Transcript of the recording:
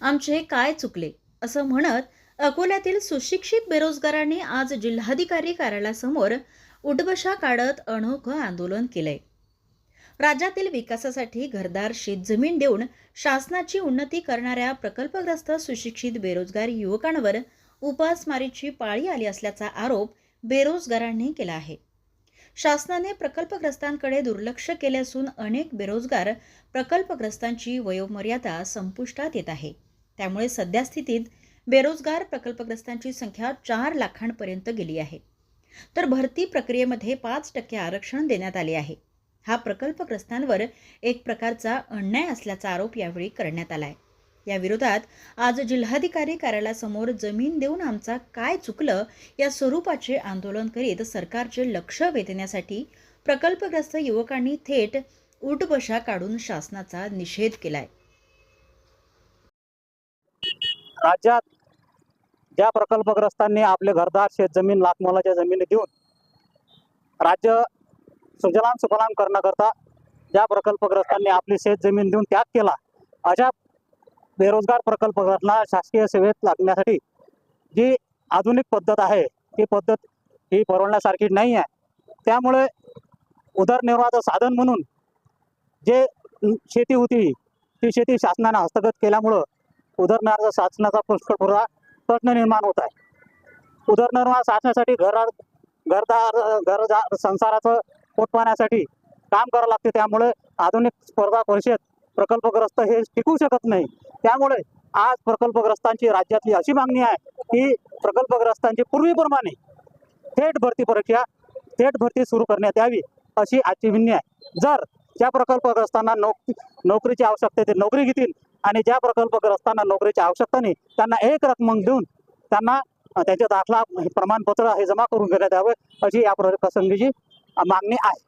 आमचे काय चुकले? असं म्हणत अकोल्यातील सुशिक्षित बेरोजगारांनी आज जिल्हाधिकारी कार्यालयासमोर उठबशा काढत अनोखं आंदोलन केलंय. राज्यातील विकासासाठी घरदार शेतजमीन देऊन शासनाची उन्नती करणाऱ्या प्रकल्पग्रस्त सुशिक्षित बेरोजगार युवकांवर उपासमारीची पाळी आली असल्याचा आरोप बेरोजगारांनी केला आहे. शासनाने प्रकल्पग्रस्तांकडे दुर्लक्ष केले असून अनेक बेरोजगार प्रकल्पग्रस्तांची वयोमर्यादा संपुष्टात येत आहे. त्यामुळे सध्या स्थितीत बेरोजगार प्रकल्पग्रस्तांची संख्या चार लाखांपर्यंत गेली आहे. तर भरती प्रक्रियेमध्ये पाच टक्के आरक्षण देण्यात आले आहे. हा प्रकल्पग्रस्तांवर एक प्रकारचा अन्याय असल्याचा आरोप यावेळी करण्यात आलाय. या विरोधात आज जिल्हाधिकारी कार्यालयासमोर जमीन देऊन आमचा काय चुकलं या स्वरूपाचे आंदोलन करीत सरकारचे लक्ष वेधण्यासाठी प्रकल्पग्रस्त युवकांनी थेट उठबशा काढून शासनाचा निषेध केलाय. राज्यात ज्या प्रकल्पग्रस्तांनी आपले घरदार शेत जमीन लाखमोलाच्या जमिनी देऊन राज्य सुजलाम सुफलाम करण्याकरता ज्या प्रकल्पग्रस्तांनी आपली शेतजमीन देऊन त्याग केला अशा बेरोजगार प्रकल्पग्रस्तांना शासकीय सेवेत लागण्यासाठी जी आधुनिक पद्धत आहे ती पद्धत ही परवडण्यासारखी नाही आहे. त्यामुळे उदरनिर्वाहाचं साधन म्हणून जे शेती होती ती शेती शासनाने हस्तगत केल्यामुळं उदरनिर्वाह साधण्याचा पुष्कळ पुरा प्रश्न निर्माण होत आहे. उदरनिर्वाह साधण्यासाठी घरा घरदार घरदार संसाराचं पोट पाहण्यासाठी काम करावं लागते. त्यामुळे आधुनिक स्पर्धा परिषद प्रकल्पग्रस्त हे टिकू शकत नाही. त्यामुळे आज प्रकल्पग्रस्तांची राज्यातली अशी मागणी आहे की प्रकल्पग्रस्तांची पूर्वीप्रमाणे थेट भरती परीक्षा थेट भरती सुरू करण्यात यावी अशी आजची विनंती आहे. जर ज्या प्रकल्पग्रस्तांना नोक नोकरीची आवश्यकता ते नोकरी घेतील आणि ज्या प्रकल्पग्रस्तांना नोकरीची आवश्यकता नाही त्यांना एक रक्कम देऊन त्यांना त्यांच्या दाखला प्रमाणपत्र हे जमा करून घेण्यात यावे अशी या प्रसंगीची मागणी आहे